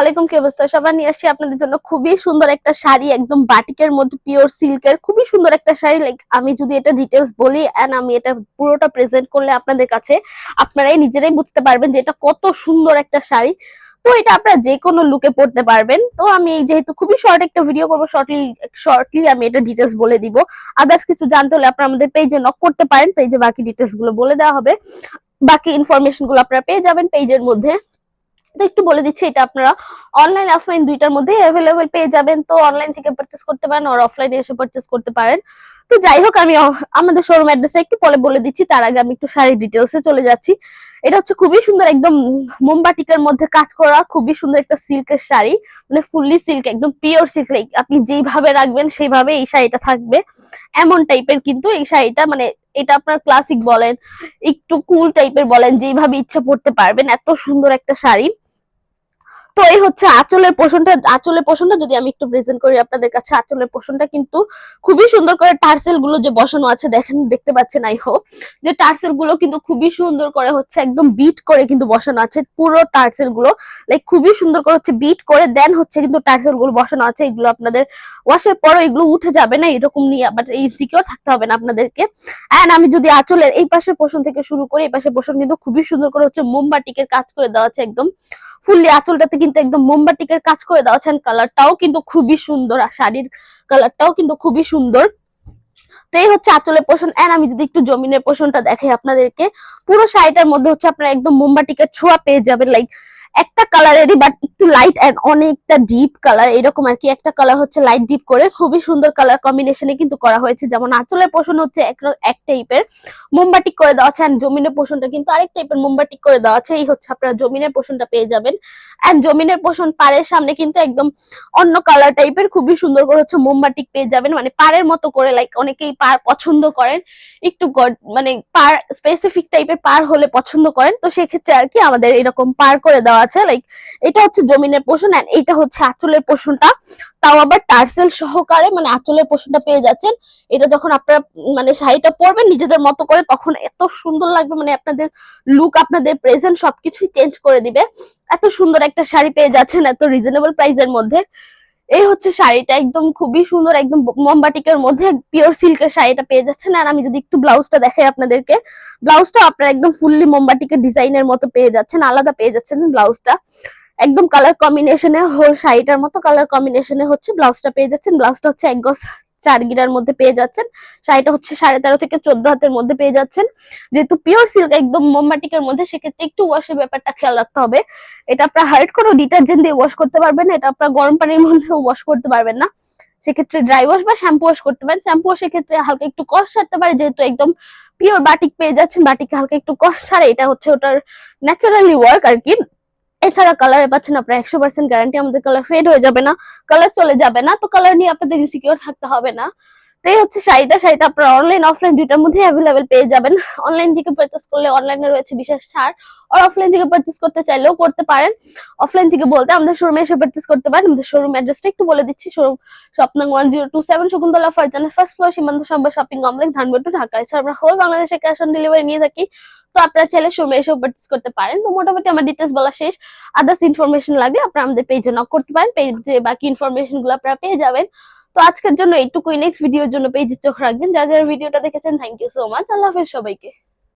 আলাইকুম, কি নিয়ে আপনাদের জন্য খুবই সুন্দর একটা শাড়ি, একদম মধ্যে পিওর খুবই সুন্দর একটা শাড়ি। লাইক আমি যদি এটা বলি আমি এটা পুরোটা প্রেজেন্ট করলে আপনাদের কাছে, আপনারাই নিজেরাই বুঝতে পারবেন যে এটা কত সুন্দর একটা শাড়ি। তো এটা আপনারা যে কোনো লুকে পড়তে পারবেন। তো আমি যেহেতু খুবই শর্ট একটা ভিডিও করব শর্টলি শর্টলি আমি এটা ডিটেলস বলে দিব। আদার্স কিছু জানতে হলে আপনারা আমাদের পেজে নক করতে পারেন। পেজে বাকি ডিটেলসগুলো বলে দেওয়া হবে। বাকি ইনফরমেশনগুলো আপনারা পেয়ে যাবেন পেজের মধ্যে। একটু বলে দিচ্ছি, এটা আপনারা অনলাইন অফলাইন দুইটার মধ্যে অ্যাভেলেবেল পেয়ে যাবেন। তো অনলাইন থেকে পারচেস করতে পারেন আর অফলাইনে এসে পারচেস করতে পারেন। তো যাই হোক, আমি আমাদের শোরুম অ্যাড্রেসটা একটু পরে বলে দিচ্ছি, তার আগে আমি একটু শাড়ির ডিটেলসে চলে যাচ্ছি। এটা হচ্ছে খুবই সুন্দর একদম মোমবাটিকের মধ্যে কাজ করা, খুবই সুন্দর একটা সিল্কের শাড়ি মানে ফুললি সিল্ক একদম পিওর সিল্ক আপনি যেইভাবে রাখবেন সেইভাবে এই শাড়িটা থাকবে। এমন টাইপের কিন্তু এই শাড়িটা মানে এটা আপনার ক্লাসিক বলেন, একটু কুল টাইপের বলেন, যেইভাবে ইচ্ছা পড়তে পারবেন, এত সুন্দর একটা শাড়ি। তো এই হচ্ছে আঁচলের পোষণটা। আঁচলের পোষণটা যদি আমি একটু প্রেজেন্ট করি আপনাদের কাছে, আঁচলের পোষণটা কিন্তু খুবই সুন্দর করে টার্সেলগুলো যে বসানো আছে, দেখেন, দেখতে পাচ্ছেন আই হোপ যে টার্সেলগুলো কিন্তু খুবই সুন্দর করে হচ্ছে একদম বিট করে কিন্তু বসানো আছে, পুরো টার্সেলগুলো লাইক খুবই সুন্দর করে হচ্ছে বিট করে দেন হচ্ছে কিন্তু টার্সেলগুলো বসানো আছে, এগুলো আপনাদের ওয়াশের পরও এগুলো উঠে যাবে না, এরকম নিয়ে বাট এই সিকিউর থাকতে হবে না আপনাদেরকে। এন্ড আমি যদি আঁচলের এই পাশের পোষণ থেকে শুরু করি, এই পাশের পোষণ কিন্তু খুবই সুন্দর করে হচ্ছে মোমবাটিকের কাজ করে দেওয়া আছে, একদম ফুললি আঁচলটাতে কিন্তু একদম মোমবাটিকের কাজ করে দেওয়া আছে কালারটাও কিন্তু খুবই সুন্দর, আর শাড়ির কালারটাও কিন্তু খুবই সুন্দর। তো এই হচ্ছে আঁচলের পোষণ। এন্ড আমি যদি একটু জমিনের পোষণটা দেখাই আপনাদেরকে, পুরো শাড়িটার মধ্যে হচ্ছে আপনার একদম মোমবাটিকের ছোঁয়া পেয়ে যাবেন লাইক একটা কালারেরই বাট একটু লাইট এন্ড অনেকটা ডিপ কালার এরকম আর কি। একটা কালার হচ্ছে লাইট ডিপ করে, খুবই সুন্দর কালার কম্বিনেশনে কিন্তু করা হয়েছে। যেমন আঁচলের পোষণ হচ্ছে এক টাইপের মোমবাটিক করে দেওয়া আছে এন্ড জমিনের পোষণটা কিন্তু আরেক টাইপের মোমবাটিক করে দেওয়া আছে। এই হচ্ছে আপনারা জমিনের পোষণটা পেয়ে যাবেন। এন্ড জমিনের পোষণ পাড়ের সামনে কিন্তু একদম অন্য কালার টাইপের খুবই সুন্দর করে হচ্ছে মোমবাটিক পেয়ে যাবেন। মানে পাড়ের মতো করে লাইক অনেকেই পার পছন্দ করেন। একটু মানে পার স্পেসিফিক টাইপের পার হলে পছন্দ করেন। তো সেক্ষেত্রে আর কি আমাদের এরকম পার করে দেওয়া আছে লাইক এটা হচ্ছে জমিনের পোষণ এন্ড এটা হচ্ছে আঁচলের পোষণটা। তাও আবার টার্সেল সহকারে মানে আঁচলের পোষণটা পেয়ে যাচ্ছেন। এটা যখন আপনারা মানে শাড়িটা পরবেন নিজেদের মতো করে, তখন এত সুন্দর লাগবে মানে আপনাদের লুক আপনাদের প্রেজেন্ট সবকিছুই চেঞ্জ করে দিবে। এত সুন্দর একটা শাড়ি পেয়ে যাচ্ছেন, এত রিজনেবল প্রাইসের মধ্যে। এই হচ্ছে শাড়িটা একদম খুবই সুন্দর, একদম মোমবাটিকের মধ্যে পিওর সিল্কের শাড়িটা পেয়ে যাচ্ছেন। আর আমি যদি একটু ব্লাউজটা দেখাই আপনাদেরকে ব্লাউজটা আপনারা একদম ফুললি মোমবাটিকের ডিজাইনের মতো পেয়ে যাচ্ছেন, আলাদা পেয়ে যাচ্ছেন ব্লাউজটা। একদম কালার কম্বিনেশনে শাড়িটার মতো কালার কম্বিনেশনে হচ্ছে ব্লাউজটা পেয়ে যাচ্ছেন। ব্লাউজটা হচ্ছে এক গজ চার গিরার মধ্যে পেয়ে যাচ্ছেন। শাড়িটা হচ্ছে সাড়ে তেরো থেকে চোদ্দ হাতের মধ্যে পেয়ে যাচ্ছেন। যেহেতু পিওর সিল্ক একদম মোমবাটিকের মধ্যে, সেক্ষেত্রে একটু ওয়াশের ব্যাপারটা খেয়াল রাখতে হবে। এটা আপনার হার্ড কোনো ডিটারজেন্ট দিয়ে ওয়াশ করতে পারবেন এটা আপনার গরম পানির মধ্যে ওয়াশ করতে পারবেন না। সেক্ষেত্রে ড্রাই ওয়াশ বা শ্যাম্পু ওয়াশ করতে পারেন। শ্যাম্পু ওয়াশের ক্ষেত্রে হালকা একটু কষ্ট ছাড়তে পারে, যেহেতু একদম পিওর বাটিক পেয়ে যাচ্ছেন। বাটিকে হালকা একটু কষ্ট ছাড়ে, এটা হচ্ছে ওটার ন্যাচারালি ওয়ার্ক আর কি। এছাড়া কালারে পাচ্ছেন আপনার একশো পার্সেন্ট গ্যারান্টি আমাদের কালার ফেড হয়ে যাবে না কালার চলে যাবে না, তো কালার নিয়ে আপনাদের ইনসিকিউর থাকতে হবে না। তো এই হচ্ছে শাড়িটা শাড়িটা আপনারা অনলাইন অফলাইন দুইটার মধ্যে অ্যাভেলেবেল পেয়ে যাবেন। অনলাইন থেকে পারচেস করলে অনলাইনে রয়েছে বিশেষ ছাড়। আর অফলাইন থেকে পারচেস করতে চাইলেও করতে পারেন। অফলাইন থেকে বলতে আমাদের শোরুমে এসে পারচেস করতে পারেন। আমাদের শোরুম অ্যাড্রেসটা একটু বলে দিচ্ছি। Showroom shop one zero two seven Shakuntala Farzana first floor Shimanto Shambhar shopping complex Dhanbad two Dhaka. এছাড়া আমরা হোল বাংলাদেশে ক্যাশ অন ডেলিভারি নিয়ে থাকি। তো আপনারা চাইলে শোরুমে এসেও পারচেস করতে পারেন। তো মোটামুটি আমার ডিটেলস বলা শেষ। আদার্স ইনফরমেশন লাগলে আপনারা আমাদের পেজে নক করতে পারেন। পেজে বাকি ইনফরমেশনগুলো আপনারা পেয়ে যাবেন। তো আজকের জন্য এইটুকুই। নেক্সট ভিডিওর জন্য পেজে চোখ রাখবেন। যারা যারা ভিডিওটা দেখেছেন থ্যাংক ইউ সো মাচ আল্লাহ হাফেজ সবাইকে।